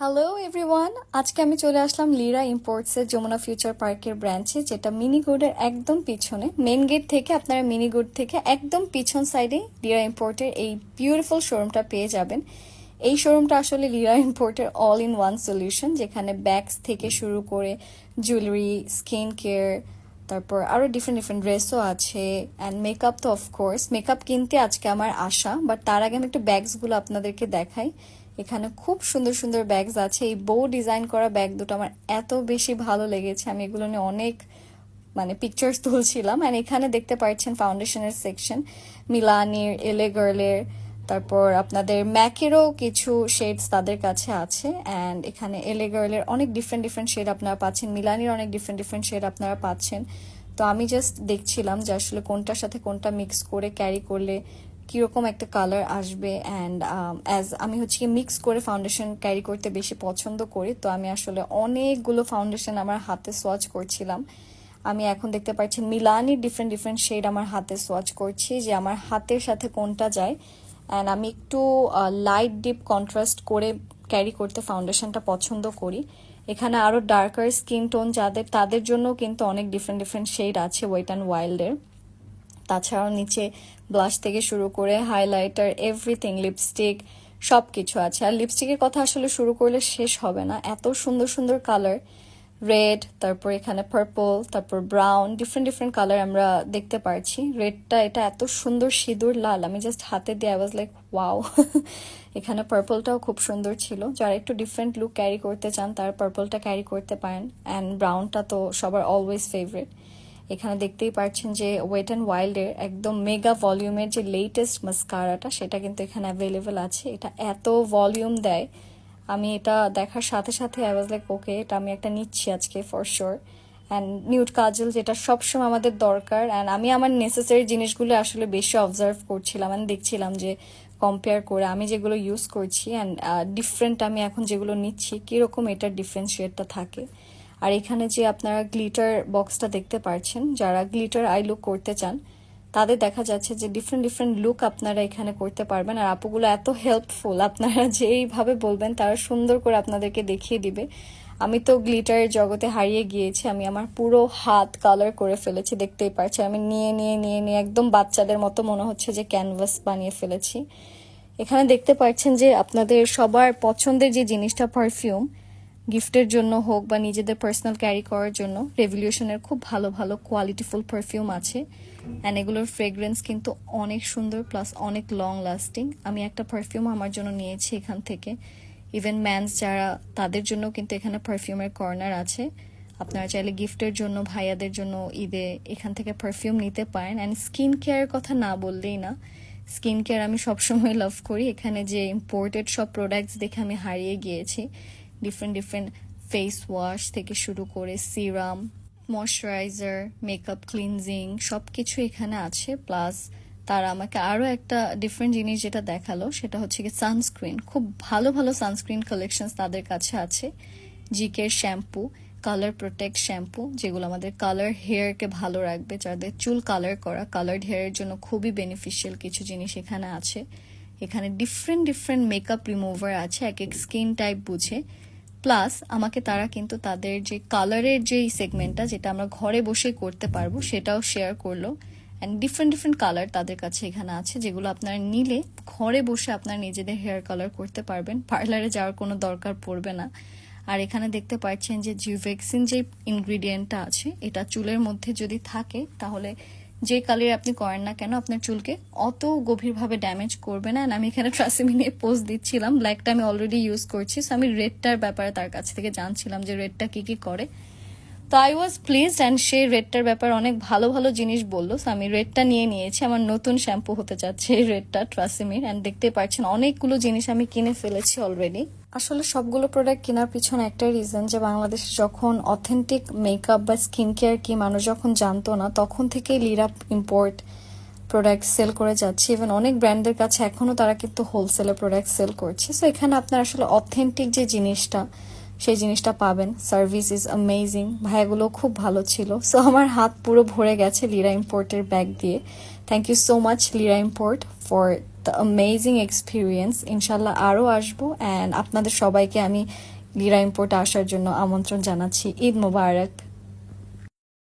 Hello everyone আজকে আমি চলে আসলাম লিরা ইম্পোর্টসের যমুনা ফিউচার পার্কের ব্রাঞ্চে যেটা মিনি গুডের একদম পিছনে মেন গেট থেকে আপনারা মিনি গুড থেকে একদম পিছন সাইডে লিরা ইম্পোর্টের এই বিউটিফুল শোরুমটা পেয়ে যাবেন। এই শোরুমটা আসলে লিরা ইম্পোর্টের অল ইন ওয়ান সলিউশন যেখানে ব্যাগস থেকে শুরু করে জুয়েলারি স্কিন কেয়ার তারপর আরও ডিফারেন্ট ডিফারেন্ট ড্রেসও আছে অ্যান্ড মেকআপ তো অফকোর্স মেকআপ কিনতে আজকে আমার আশা বাট তার আগে আমি একটু ব্যাগসগুলো আপনাদেরকে দেখাই। এখানে খুব সুন্দর সুন্দর ব্যাগস আছে। এই বউ ডিজাইন করা ব্যাগ দুটো আমার এত বেশি ভালো লেগেছে। আমি এগুলো নিয়ে অনেক মানে পিকচার্স তুলছিলাম। অ্যান্ড এখানে দেখতে পাচ্ছেন ফাউন্ডেশনের সেকশন মিলানির এলে গার্লের তারপর আপনাদের ম্যাকেরও কিছু শেডস তাদের কাছে আছে অ্যান্ড এখানে এলে গার্লের অনেক ডিফারেন্ট ডিফারেন্ট শেড আপনারা পাচ্ছেন মিলানির অনেক ডিফারেন্ট ডিফারেন্ট শেড আপনারা পাচ্ছেন। তো আমি জাস্ট দেখছিলাম যে আসলে কোনটার সাথে কোনটা মিক্স করে ক্যারি করলে কীরকম একটা কালার আসবে অ্যান্ড অ্যাজ আমি হচ্ছে কি মিক্স করে ফাউন্ডেশন ক্যারি করতে বেশি পছন্দ করি, তো আমি আসলে অনেকগুলো ফাউন্ডেশন আমার হাতে সোয়াচ করছিলাম। আমি এখন দেখতে পাচ্ছি মিলানির ডিফারেন্ট ডিফারেন্ট শেড আমার হাতে সোয়াচ করছি, যে আমার হাতের সাথে কোনটা যায়। অ্যান্ড আমি একটু লাইট ডিপ কন্ট্রাস্ট করে ক্যারি করতে ফাউন্ডেশনটা পছন্দ করি। এখানে আরও ডার্কার স্কিন টোন যাদের, তাদের জন্য কিন্তু অনেক ডিফারেন্ট ডিফারেন্ট শেড আছে ওয়েট অ্যান্ড ওয়াইল্ডের তাছাড়াও নিচে ব্লাশ থেকে শুরু করে হাইলাইটার এভরিথিং লিপস্টিক সব কিছু আছে। আর লিপস্টিকের কথা আসলে শুরু করলে শেষ হবে না। এত সুন্দর সুন্দর কালার রেড তারপর এখানে পার্পল তারপর ব্রাউন ডিফারেন্ট ডিফারেন্ট কালার আমরা দেখতে পারছি। রেডটা এটা এত সুন্দর সিঁদুর লাল, আমি জাস্ট হাতে দিয়ে আই ওয়াজ লাইক ওয়াও এখানে পার্পলটাও খুব সুন্দর ছিল। যারা একটু ডিফারেন্ট লুক ক্যারি করতে চান, তার পার্পলটা ক্যারি করতে পারেন। অ্যান্ড ব্রাউনটা তো সবার অলওয়েজ ফেভারিট এখানে দেখতেই পাচ্ছেন যে ওয়েট অ্যান্ড ওয়াইল্ডের একদম মেগা ভলিউমের যে লেটেস্ট মাস্কারাটা সেটা কিন্তু এখানে অ্যাভেলেবেল আছে। এটা এত ভলিউম দেয়। আমি এটা দেখার সাথে সাথে আই ওয়াজ লাইক ওকে এটা আমি একটা নিচ্ছি আজকে for sure and nude kajal যেটা সবসময় আমাদের দরকার অ্যান্ড আমি আমার নেসেসারি জিনিসগুলো আসলে বেশি অবজার্ভ করছিলাম অ্যান্ড দেখছিলাম যে কম্পেয়ার করে আমি যেগুলো ইউজ করছি অ্যান্ড ডিফারেন্ট আমি এখন যেগুলো নিচ্ছি, কীরকম এটার ডিফারেন্সিয়েটটা থাকে। আর এখানে যে আপনারা গ্লিটার বক্সটা দেখতে পারছেন, যারা গ্লিটার আই লুক করতে চান তাদের দেখা যাচ্ছে যে ডিফারেন্ট ডিফারেন্ট লুক আপনারা এখানে করতে পারবেন। আর আপুগুলো এত হেল্পফুল আপনারা যেইভাবে বলবেন, তারা সুন্দর করে আপনাদেরকে দেখিয়ে দিবে। আমি তো গ্লিটারের জগতে হারিয়ে গিয়েছি, আমি আমার পুরো হাত কালার করে ফেলেছি, দেখতেই পারছি আমি নিয়ে নিয়ে নিয়ে নিয়ে একদম বাচ্চাদের মতো মনে হচ্ছে যে ক্যানভাস বানিয়ে ফেলেছি। এখানে দেখতে পাচ্ছেন যে আপনাদের সবার পছন্দের যে জিনিসটা পারফিউম গিফটের জন্য হোক বা নিজেদের পার্সোনাল ক্যারি করার জন্য রেভলিউশনের খুব ভালো ভালো কোয়ালিটিফুল পারফিউম আছে। অ্যান্ড এগুলোর ফ্রেগরেন্স কিন্তু অনেক সুন্দর প্লাস অনেক লং লাস্টিং আমি একটা পারফিউম আমার জন্য নিয়েছি এখান থেকে। ইভেন ম্যানস যারা, তাদের জন্য কিন্তু এখানে পারফিউমের কর্নার আছে। আপনারা চাইলে গিফটের জন্য, ভাইয়াদের জন্য ঈদে এখান থেকে পারফিউম নিতে পারেন। অ্যান্ড স্কিন কেয়ারের কথা না বললেই না। স্কিন কেয়ার আমি সবসময় লাভ করি। এখানে যে ইম্পোর্টেড সব প্রোডাক্টস দেখে আমি হারিয়ে গিয়েছি। ডিফারেন্ট ডিফারেন্ট ফেস ওয়াশ থেকে শুরু করে সিরাম ময়শ্চারাইজার মেকআপ ক্লিনজিং সব কিছু এখানে আছে। প্লাস তারা আমাকে আরও একটা ডিফারেন্ট জিনিস যেটা দেখাল, সেটা হচ্ছে কি সানস্ক্রিন খুব ভালো ভালো সানস্ক্রিন কালেকশন তাদের কাছে আছে। জিকের শ্যাম্পু কালার প্রোটেক্ট শ্যাম্পু যেগুলো আমাদের কালার হেয়ারকে ভালো রাখবে, যাদের চুল কালার করা। কালার্ড হেয়ারের জন্য খুবই বেনিফিশিয়াল কিছু জিনিস এখানে আছে। এখানে ডিফারেন্ট ডিফারেন্ট মেকআপ রিমুভার আছে, এক এক স্কিন টাইপ বুঝে। প্লাস আমাকে তারা কিন্তু তাদের যে কালারের যেই সেগমেন্টটা যেটা আমরা ঘরে বসে করতে পারব, সেটাও শেয়ার করল। অ্যান্ড ডিফারেন্ট ডিফারেন্ট কালার তাদের কাছে এখানে আছে, যেগুলো আপনারা নিলে ঘরে বসে আপনারা নিজেদের হেয়ার কালার করতে পারবেন। পার্লারে যাওয়ার কোনো দরকার পড়বে না। আর এখানে দেখতে পাচ্ছেন যে জিভেক্সিন যে ইনগ্রিডিয়েন্টটা আছে, এটা চুলের মধ্যে যদি থাকে, তাহলে যে কালার আপনি করেন না কেন, আপনার চুলকে অত গভীরভাবে ড্যামেজ করবে না। আমি এখানে ট্রাসিমি নিয়ে পোস্ট দিচ্ছিলাম। ব্ল্যাকটা আমি অলরেডি ইউজ করছি। সো আমি রেডটার ব্যাপারে তার কাছ থেকে জানছিলাম যে রেডটা কি কি করে। তো আই ওয়াজ প্লিজড অ্যান্ড সে রেডটার ব্যাপার অনেক ভালো ভালো জিনিস বলল। সো আমি রেডটা নিয়ে নিয়েছি। আমার নতুন শ্যাম্পু হতে যাচ্ছে এই রেডটা ট্রাসিমির অ্যান্ড দেখতে পাচ্ছেন অনেকগুলো জিনিস আমি কিনে ফেলেছি অলরেডি আসলে সবগুলো প্রোডাক্ট কেনার পিছনে একটাই রিজন যে, বাংলাদেশে যখন অথেন্টিক মেকআপ বা স্কিন কেয়ার কি মানুষ যখন জানতো না, তখন থেকে লিরা ইম্পোর্ট প্রোডাক্ট সেল করে যাচ্ছে। ইভেন অনেক ব্র্যান্ডের কাছে এখনও তারা কিন্তু হোলসেলে প্রোডাক্ট সেল করছে। সো এখানে আপনার আসলে অথেন্টিক যে জিনিসটা সেই জিনিসটা পাবেন। সার্ভিস ইজ অ্যামেজিং ভাইয়াগুলো খুব ভালো ছিল। সো আমার হাত পুরো ভরে গেছে লিরা ইম্পোর্টের ব্যাগ দিয়ে। Thank you so much Lira import for the amazing experience ইনশাল্লাহ আরও আসব। অ্যান্ড আপনাদের সবাইকে আমি লিরা ইম্পোর্ট আসার জন্য আমন্ত্রণ জানাচ্ছি। ঈদ মোবারক।